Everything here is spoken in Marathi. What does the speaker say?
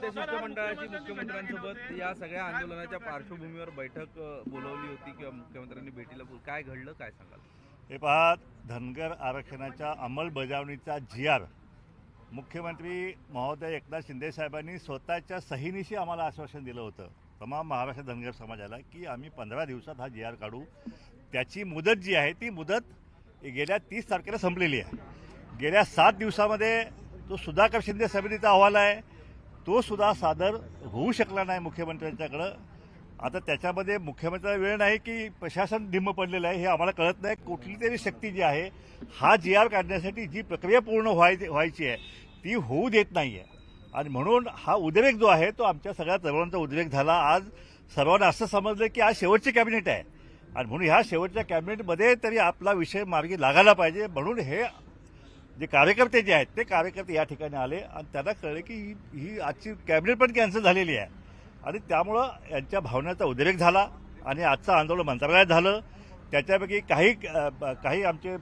कोणत्या शिष्टमंडळाची मुख्यमंत्र्यांसोबत या सगळ्या आंदोलनाच्या पार्श्वभूमीवर बैठक बोलवली होती किंवा मुख्यमंत्र्यांनी भेटीला बोल- काय घडलं काय सांगाल? हे पहा धनगर आरक्षणाच्या अंमलबजावणीचा जी आर मुख्यमंत्री महोदय एकनाथ शिंदे साहेबांनी स्वतःच्या सहीनिशी आम्हाला आश्वासन दिलं होतं. तमाम महाराष्ट्र धनगर समाजाला की आम्ही पंधरा दिवसात हा जी आर काढू. त्याची मुदत जी आहे ती मुदत गेल्या तीस तारखेला संपलेली आहे. गेल्या सात दिवसामध्ये तो सुधाकर शिंदे समितीचा अहवाल आहे. तो सुद्धा सादर होऊ शकला नाही मुख्यमंत्र्यांच्याकडं. आता त्याच्यामध्ये मुख्यमंत्र्याला वेळ नाही की प्रशासन ढिम्म पडलेलं आहे हे आम्हाला कळत नाही. कुठली तरी शक्ती जी आहे हा जी आर काढण्यासाठी जी प्रक्रिया पूर्ण व्हायची व्हायची आहे ती होऊ देत नाही आहे आणि म्हणून हा उद्रेक जो आहे तो आमच्या सगळ्या तरुणांचा उद्रेक झाला. आज सर्वांना असं समजलं की आज शेवटची कॅबिनेट आहे. आणि म्हणून ह्या शेवटच्या कॅबिनेटमध्ये तरी आपला विषय मार्गी लागायला पाहिजे. म्हणून हे जे कार्यकर्ते जे आहेत ते कार्यकर्ते या ठिकाणी आले आणि त्यांना कळले की ही ही आजची कॅबिनेट पण कॅन्सल झालेली आहे. आणि त्यामुळं यांच्या भावनेचा उद्रेक झाला आणि आजचं आंदोलन मंत्रालयात झालं. त्याच्यापैकी काही काही आमचे